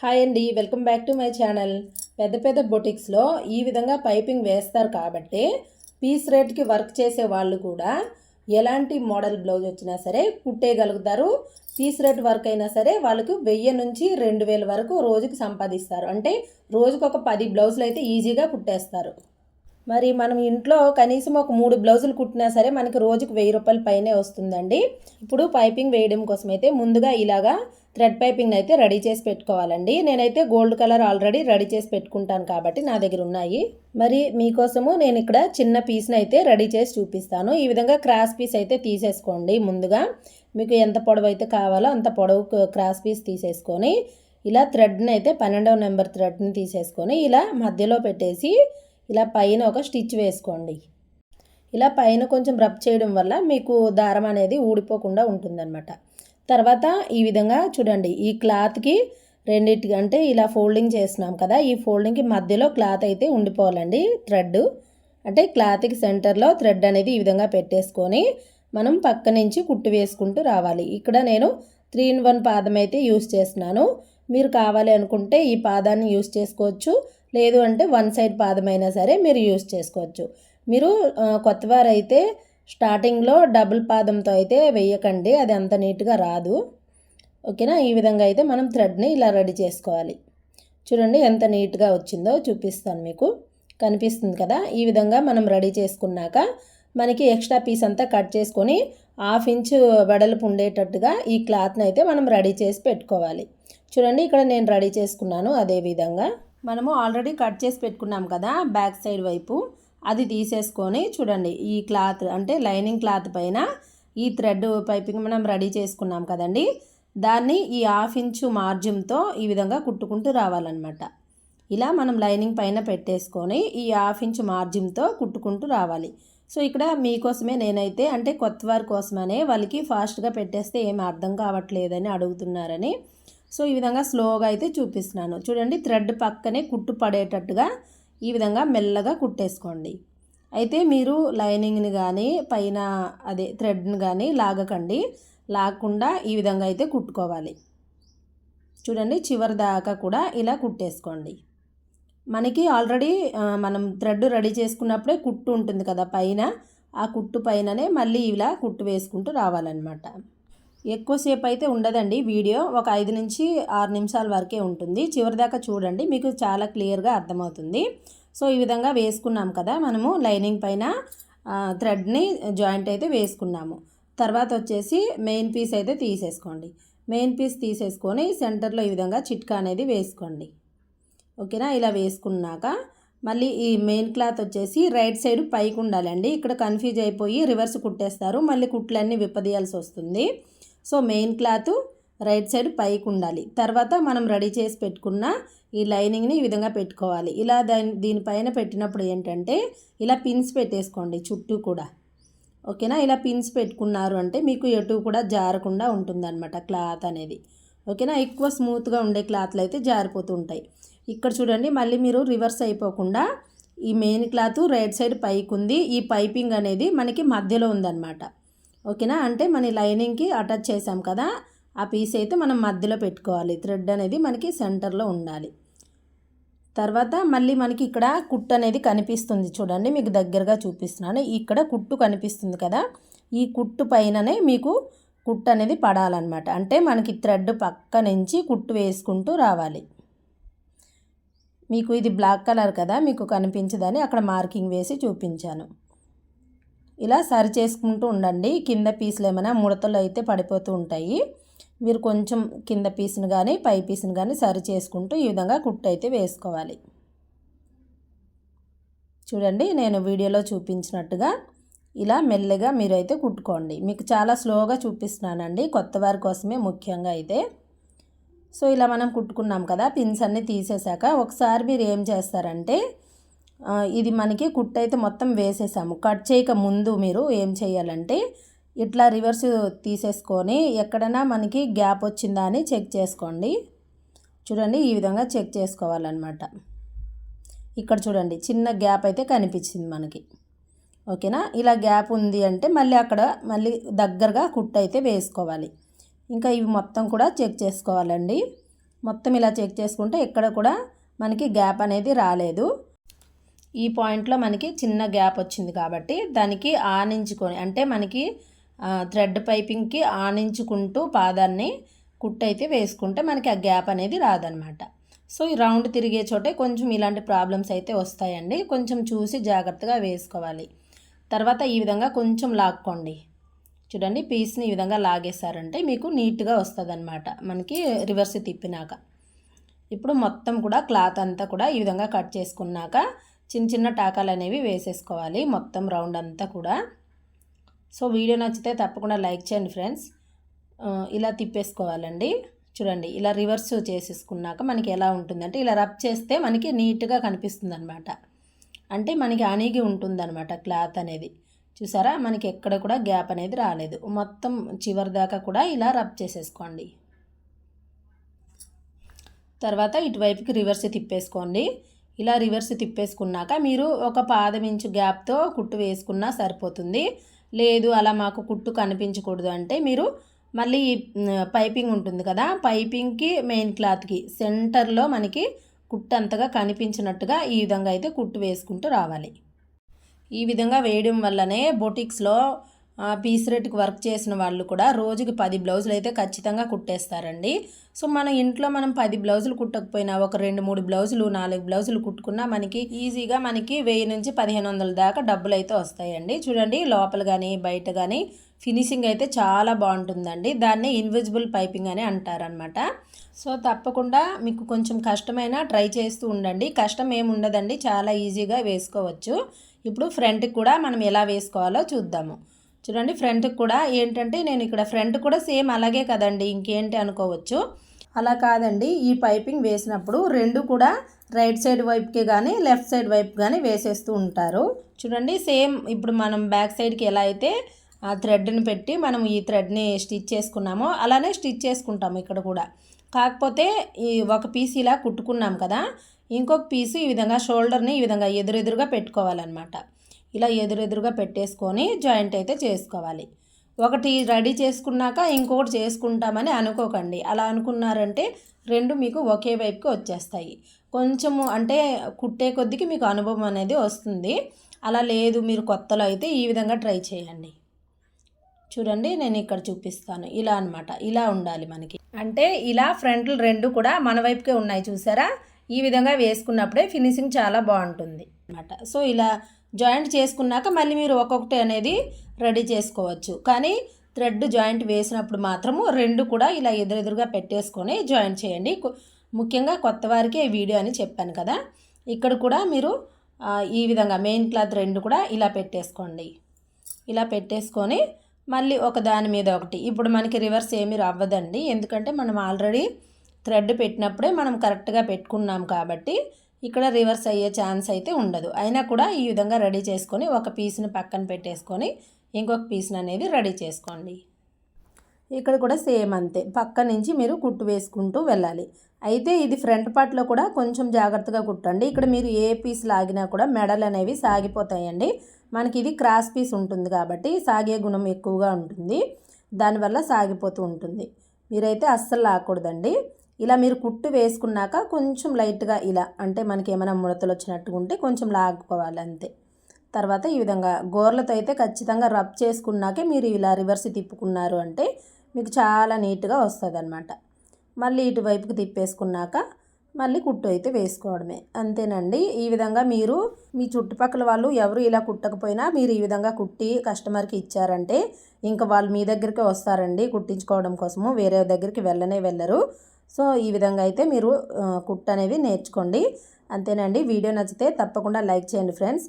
Hi అండి welcome back to my channel. పెద్ద పెద్ద బొటిక్స్లో ఈ విధంగా పైపింగ్ వేస్తారు కాబట్టి పీస్ రేట్కి వర్క్ చేసే వాళ్ళు కూడా ఎలాంటి మోడల్ బ్లౌజ్ వచ్చినా సరే కుట్టేయగలుగుతారు. పీస్ రేట్ వర్క్ అయినా సరే వాళ్ళకు వెయ్యి నుంచి రెండు వేల వరకు రోజుకి సంపాదిస్తారు. అంటే రోజుకు ఒక పది బ్లౌజులు అయితే ఈజీగా కుట్టేస్తారు. మరి మనం ఇంట్లో కనీసం ఒక మూడు బ్లౌజులు కుట్టినా సరే మనకి రోజుకు వెయ్యి రూపాయల పైనే వస్తుందండి. ఇప్పుడు పైపింగ్ వేయడం కోసం అయితే ముందుగా ఇలాగా థ్రెడ్ పైపింగ్ అయితే రెడీ చేసి పెట్టుకోవాలండి. నేనైతే గోల్డ్ కలర్ ఆల్రెడీ రెడీ చేసి పెట్టుకుంటాను కాబట్టి నా దగ్గర ఉన్నాయి. మరి మీకోసము నేను ఇక్కడ చిన్న పీస్ని అయితే రెడీ చేసి చూపిస్తాను. ఈ విధంగా క్రాస్ పీస్ అయితే తీసేసుకోండి ముందుగా. మీకు ఎంత పొడవు అయితే కావాలో అంత పొడవు క్రాస్ పీస్ తీసేసుకొని ఇలా థ్రెడ్ని అయితే పన్నెండవ నెంబర్ థ్రెడ్ని తీసేసుకొని ఇలా మధ్యలో పెట్టేసి ఇలా పైన ఒక స్టిచ్ వేసుకోండి. ఇలా పైన కొంచెం రబ్ చేయడం వల్ల మీకు దారం అనేది ఊడిపోకుండా ఉంటుందన్నమాట. తర్వాత ఈ విధంగా చూడండి ఈ క్లాత్కి రెండింటికి అంటే ఇలా ఫోల్డింగ్ చేస్తున్నాం కదా ఈ ఫోల్డింగ్కి మధ్యలో క్లాత్ అయితే ఉండిపోవాలండి థ్రెడ్ అంటే క్లాత్కి సెంటర్లో థ్రెడ్ అనేది ఈ విధంగా పెట్టేసుకొని మనం పక్క నుంచి కుట్టు వేసుకుంటూ రావాలి. ఇక్కడ నేను త్రీ ఇన్ వన్ పాదం అయితే యూస్ చేస్తున్నాను. మీరు కావాలి అనుకుంటే ఈ పాదాన్ని యూస్ చేసుకోవచ్చు. లేదు అంటే వన్ సైడ్ పాదమైనా సరే మీరు యూస్ చేసుకోవచ్చు. మీరు కొత్తవారైతే స్టార్టింగ్లో డబుల్ పాదంతో అయితే వేయకండి అది అంత నీట్గా రాదు. ఓకేనా? ఈ విధంగా అయితే మనం థ్రెడ్ని ఇలా రెడీ చేసుకోవాలి. చూడండి ఎంత నీట్గా వచ్చిందో చూపిస్తాను మీకు. కనిపిస్తుంది కదా? ఈ విధంగా మనం రెడీ చేసుకున్నాక మనకి ఎక్స్ట్రా పీస్ అంతా కట్ చేసుకొని హాఫ్ ఇంచ్ వెడల్పు ఉండేటట్టుగా ఈ క్లాత్ని అయితే మనం రెడీ చేసి పెట్టుకోవాలి. చూడండి ఇక్కడ నేను రెడీ చేసుకున్నాను అదే విధంగా. మనము ఆల్రెడీ కట్ చేసి పెట్టుకున్నాం కదా బ్యాక్ సైడ్ వైపు. అది తీసేసుకొని చూడండి ఈ క్లాత్ అంటే లైనింగ్ క్లాత్ పైన ఈ థ్రెడ్ పైపింగ్ మనం రెడీ చేసుకున్నాం కదండి. దాన్ని ఈ హాఫ్ ఇంచు మార్జిన్తో ఈ విధంగా కుట్టుకుంటూ రావాలన్నమాట. ఇలా మనం లైనింగ్ పైన పెట్టేసుకొని ఈ హాఫ్ ఇంచు మార్జిన్తో కుట్టుకుంటూ రావాలి. సో ఇక్కడ మీకోసమే నేనైతే అంటే కొత్త వారి కోసమనే వాళ్ళకి ఫాస్ట్గా పెట్టేస్తే ఏమి అర్థం కావట్లేదని అడుగుతున్నారని. సో ఈ విధంగా స్లోగా అయితే చూపిస్తున్నాను. చూడండి థ్రెడ్ పక్కనే కుట్టు పడేటట్టుగా ఈ విధంగా మెల్లగా కుట్టేసుకోండి. అయితే మీరు లైనింగ్ని కానీ పైన అదే థ్రెడ్ని కానీ లాగకండి. లాగకుండా ఈ విధంగా అయితే కుట్టుకోవాలి. చూడండి చివరి దాకా కూడా ఇలా కుట్టేసుకోండి. మనకి ఆల్రెడీ మనం థ్రెడ్ రెడీ చేసుకున్నప్పుడే కుట్టు ఉంటుంది కదా పైన. ఆ కుట్టు పైననే మళ్ళీ ఇలా కుట్టు వేసుకుంటూ రావాలన్నమాట. ఎక్కువసేపు అయితే ఉండదండి. వీడియో ఒక ఐదు నుంచి ఆరు నిమిషాల వరకే ఉంటుంది. చివరిదాకా చూడండి మీకు చాలా క్లియర్గా అర్థమవుతుంది. సో ఈ విధంగా వేసుకున్నాం కదా మనము లైనింగ్ పైన థ్రెడ్ని జాయింట్ అయితే వేసుకున్నాము. తర్వాత వచ్చేసి మెయిన్ పీస్ అయితే తీసేసుకోండి. మెయిన్ పీస్ తీసేసుకొని సెంటర్లో ఈ విధంగా చిట్కా అనేది వేసుకోండి. ఓకేనా? ఇలా వేసుకున్నాక మళ్ళీ ఈ మెయిన్ క్లాత్ వచ్చేసి రైట్ సైడ్ పైకి ఉండాలండి ఇక్కడ కన్ఫ్యూజ్ అయిపోయి రివర్స్ కుట్టేస్తారు. మళ్ళీ కుట్లన్నీ విప్పదీయాల్సి వస్తుంది. So main cloth right side పైకి ఉండాలి. తర్వాత మనం రెడీ చేసి పెట్టుకున్న ఈ లైనింగ్ని ఈ విధంగా పెట్టుకోవాలి. ఇలా దాని దీనిపైన పెట్టినప్పుడు ఏంటంటే ఇలా పిన్స్ పెట్టేసుకోండి చుట్టూ కూడా. ఓకేనా? ఇలా పిన్స్ పెట్టుకున్నారు అంటే మీకు ఎటు కూడా జారకుండా ఉంటుందన్నమాట క్లాత్ అనేది. ఓకేనా? ఎక్కువ స్మూత్గా ఉండే క్లాత్లు అయితే జారిపోతూ ఉంటాయి. ఇక్కడ చూడండి మళ్ళీ మీరు రివర్స్ అయిపోకుండా ఈ మెయిన్ క్లాత్ రైట్ సైడ్ పైకి ఉంది ఈ పైపింగ్ అనేది మనకి మధ్యలో ఉందన్నమాట. ఓకేనా? అంటే మన లైనింగ్కి అటాచ్ చేసాం కదా ఆ పీస్ అయితే మనం మధ్యలో పెట్టుకోవాలి. థ్రెడ్ అనేది మనకి సెంటర్లో ఉండాలి. తర్వాత మళ్ళీ మనకి ఇక్కడ కుట్టు అనేది కనిపిస్తుంది చూడండి మీకు దగ్గరగా చూపిస్తున్నాను. ఇక్కడ కుట్టు కనిపిస్తుంది కదా ఈ కుట్టు పైననే మీకు కుట్టు అనేది పడాలన్నమాట. అంటే మనకి థ్రెడ్ పక్క నుంచి కుట్టు వేసుకుంటూ రావాలి. మీకు ఇది బ్లాక్ కలర్ కదా మీకు కనిపించదని అక్కడ మార్కింగ్ వేసి చూపించాను. ఇలా సరి చేసుకుంటూ ఉండండి. కింద పీసులు ఏమైనా ముడతలు అయితే పడిపోతూ ఉంటాయి. మీరు కొంచెం కింద పీస్ని కానీ పై పీస్ని కానీ సరి చేసుకుంటూ ఈ విధంగా కుట్టు అయితే వేసుకోవాలి. చూడండి నేను వీడియోలో చూపించినట్టుగా ఇలా మెల్లగా మీరైతే కుట్టుకోండి. మీకు చాలా స్లోగా చూపిస్తున్నానండి. కొత్త వారి కోసమే ముఖ్యంగా అయితే. సో ఇలా మనం కుట్టుకున్నాం కదా పిన్స్ అన్నీ తీసేశాక ఒకసారి మీరు ఏం చేస్తారంటే ఇది మనకి కుట్టు అయితే మొత్తం వేసేసాము. కట్ చేయక ముందు మీరు ఏం చేయాలంటే ఇట్లా రివర్స్ తీసేసుకొని ఎక్కడైనా మనకి గ్యాప్ వచ్చిందా అని చెక్ చేసుకోండి. చూడండి ఈ విధంగా చెక్ చేసుకోవాలన్నమాట. ఇక్కడ చూడండి చిన్న గ్యాప్ అయితే కనిపించింది మనకి. ఓకేనా? ఇలా గ్యాప్ ఉంది అంటే మళ్ళీ అక్కడ మళ్ళీ దగ్గరగా కుట్టు అయితే వేసుకోవాలి. ఇంకా ఇవి మొత్తం కూడా చెక్ చేసుకోవాలండి. మొత్తం ఇలా చెక్ చేసుకుంటే ఎక్కడ కూడా మనకి గ్యాప్ అనేది రాలేదు. ఈ పాయింట్లో మనకి చిన్న గ్యాప్ వచ్చింది కాబట్టి దానికి ఆనించుకొని అంటే మనకి థ్రెడ్ పైపింగ్కి ఆనించుకుంటూ పాదాన్ని కుట్టయితే వేసుకుంటే మనకి ఆ గ్యాప్ అనేది రాదనమాట. సో ఈ రౌండ్ తిరిగే చోటే కొంచెం ఇలాంటి ప్రాబ్లమ్స్ అయితే వస్తాయండి. కొంచెం చూసి జాగ్రత్తగా వేసుకోవాలి. తర్వాత ఈ విధంగా కొంచెం లాక్కోండి. చూడండి పీస్ని ఈ విధంగా లాగేశారంటే మీకు నీట్గా వస్తుంది అనమాట మనకి రివర్స్ తిప్పినాక. ఇప్పుడు మొత్తం కూడా క్లాత్ అంతా కూడా ఈ విధంగా కట్ చేసుకున్నాక చిన్న చిన్న టాకాలు అనేవి వేసేసుకోవాలి మొత్తం రౌండ్ అంతా కూడా. సో వీడియో నచ్చితే తప్పకుండా లైక్ చేయండి ఫ్రెండ్స్. ఇలా తిప్పేసుకోవాలండి. చూడండి ఇలా రివర్స్ చేసేసుకున్నాక మనకి ఎలా ఉంటుందంటే ఇలా రబ్ చేస్తే మనకి నీట్గా కనిపిస్తుంది అనమాట అంటే మనకి అణిగి ఉంటుందన్నమాట క్లాత్ అనేది. చూసారా? మనకి ఎక్కడ కూడా గ్యాప్ అనేది రాలేదు. మొత్తం చివరి దాకా కూడా ఇలా రబ్ చేసేసుకోండి. తర్వాత ఇటువైపుకి రివర్స్ తిప్పేసుకోండి. ఇలా రివర్స్ తిప్పేసుకున్నాక మీరు ఒక పాదం ఇంచు గ్యాప్తో కుట్టు వేసుకున్నా సరిపోతుంది. లేదు అలా మాకు కుట్టు కనిపించకూడదు అంటే మీరు మళ్ళీ పైపింగ్ ఉంటుంది కదా పైపింగ్కి మెయిన్ క్లాత్కి సెంటర్లో మనకి కుట్టు అంతగా కనిపించినట్టుగా ఈ విధంగా అయితే కుట్టు వేసుకుంటూ రావాలి. ఈ విధంగా వేయడం వల్లనే బొటిక్స్లో పీస్ రేట్కి వర్క్ చేసిన వాళ్ళు కూడా రోజుకి పది బ్లౌజులు అయితే ఖచ్చితంగా కుట్టేస్తారండి. సో మన ఇంట్లో మనం పది బ్లౌజులు కుట్టకపోయినా ఒక రెండు మూడు బ్లౌజులు నాలుగు బ్లౌజులు కుట్టుకున్నా మనకి ఈజీగా మనకి వెయ్యి నుంచి పదిహేను వందల దాకా డబ్బులు అయితే వస్తాయండి. చూడండి లోపల కానీ బయట కానీ ఫినిషింగ్ అయితే చాలా బాగుంటుందండి. దాన్ని ఇన్విజిబుల్ పైపింగ్ అని అంటారనమాట సో తప్పకుండా మీకు కొంచెం కష్టమైనా ట్రై చేస్తూ ఉండండి. కష్టం ఏమి ఉండదండి చాలా ఈజీగా వేసుకోవచ్చు. ఇప్పుడు ఫ్రంట్కి కూడా మనం ఎలా వేసుకోవాలో చూద్దాము. చూడండి ఫ్రంట్ కూడా ఏంటంటే నేను ఇక్కడ ఫ్రంట్ కూడా సేమ్ అలాగే కదండి ఇంకేంటి అనుకోవచ్చు. అలా కాదండి ఈ పైపింగ్ వేసినప్పుడు రెండు కూడా రైట్ సైడ్ వైపుకి కానీ లెఫ్ట్ సైడ్ వైపు కానీ వేసేస్తూ ఉంటారు. చూడండి సేమ్ ఇప్పుడు మనం బ్యాక్ సైడ్కి ఎలా అయితే ఆ థ్రెడ్ని పెట్టి మనం ఈ థ్రెడ్ని స్టిచ్ చేసుకున్నామో అలానే స్టిచ్ చేసుకుంటాము ఇక్కడ కూడా. కాకపోతే ఈ ఒక పీస్ ఇలా కుట్టుకున్నాం కదా ఇంకొక పీసు ఈ విధంగా షోల్డర్ని ఈ విధంగా ఎదురెదురుగా పెట్టుకోవాలన్నమాట. ఇలా ఎదురెదురుగా పెట్టేసుకొని జాయింట్ అయితే చేసుకోవాలి. ఒకటి రెడీ చేసుకున్నాక ఇంకొకటి చేసుకుంటామని అనుకోకండి. అలా అనుకున్నారంటే రెండు మీకు ఒకే వైపుకి వచ్చేస్తాయి. కొంచెము అంటే కుట్టే కొద్దికి మీకు అనుభవం అనేది వస్తుంది. అలా లేదు మీరు కొత్తలో అయితే ఈ విధంగా ట్రై చేయండి. చూడండి నేను ఇక్కడ చూపిస్తాను. ఇలా అనమాట ఇలా ఉండాలి మనకి. అంటే ఇలా ఫ్రంట్లు రెండు కూడా మన వైపుకే ఉన్నాయి చూసారా? ఈ విధంగా వేసుకున్నప్పుడే ఫినిషింగ్ చాలా బాగుంటుంది. అనమాట సో ఇలా జాయింట్ చేసుకున్నాక మళ్ళీ మీరు ఒక్కొక్కటి అనేది రెడీ చేసుకోవచ్చు. కానీ థ్రెడ్ జాయింట్ వేసినప్పుడు మాత్రము రెండు కూడా ఇలా ఎదురెదురుగా పెట్టేసుకొని జాయింట్ చేయండి. ముఖ్యంగా కొత్త వారికి వీడియో అని చెప్పాను కదా. ఇక్కడ కూడా మీరు ఈ విధంగా మెయిన్ క్లాత్ రెండు కూడా ఇలా పెట్టేసుకోండి. ఇలా పెట్టేసుకొని మళ్ళీ ఒక దాని మీద ఒకటి. ఇప్పుడు మనకి రివర్స్ ఏమీ అవ్వదండి ఎందుకంటే మనం ఆల్రెడీ థ్రెడ్ పెట్టినప్పుడే మనం కరెక్ట్గా పెట్టుకున్నాం కాబట్టి ఇక్కడ రివర్స్ అయ్యే ఛాన్స్ అయితే ఉండదు. అయినా కూడా ఈ విధంగా రెడీ చేసుకొని ఒక పీస్ని పక్కన పెట్టేసుకొని ఇంకొక పీస్ని అనేది రెడీ చేసుకోండి. ఇక్కడ కూడా సేమ్ అంతే. పక్క నుంచి మీరు కుట్టు వేసుకుంటూ వెళ్ళాలి. అయితే ఇది ఫ్రంట్ పార్ట్లో కూడా కొంచెం జాగ్రత్తగా కుట్టండి. ఇక్కడ మీరు ఏ పీస్ లాగినా కూడా మెడలు అనేవి సాగిపోతాయండి. మనకి ఇది క్రాస్ పీస్ ఉంటుంది కాబట్టి సాగే గుణం ఎక్కువగా ఉంటుంది. దానివల్ల సాగిపోతూ ఉంటుంది. మీరైతే అస్సలు లాగకూడదండి ఇలా మీరు కుట్టు వేసుకున్నాక కొంచెం లైట్గా ఇలా అంటే మనకి ఏమైనా ముడతలు వచ్చినట్టుగా ఉంటే కొంచెం లాగుకోవాలి అంతే. తర్వాత ఈ విధంగా గోర్లతో అయితే ఖచ్చితంగా రబ్ చేసుకున్నాకే మీరు ఇలా రివర్స్ తిప్పుకున్నారు అంటే మీకు చాలా నీట్గా వస్తుంది అనమాట మళ్ళీ ఇటువైపుకి తిప్పేసుకున్నాక మళ్ళీ కుట్టు అయితే వేసుకోవడమే. అంతేనండి. ఈ విధంగా మీరు మీ చుట్టుపక్కల వాళ్ళు ఎవరు ఇలా కుట్టకపోయినా మీరు ఈ విధంగా కుట్టి కస్టమర్కి ఇచ్చారంటే ఇంకా వాళ్ళు మీ దగ్గరికి వస్తారండి కుట్టించుకోవడం కోసము. వేరే దగ్గరికి వెళ్ళనే వెళ్ళరు. సో ఈ విధంగా అయితే మీరు కుట్టు అనేది నేర్చుకోండి. అంతేనండి. వీడియో నచ్చితే తప్పకుండా లైక్ చేయండి ఫ్రెండ్స్.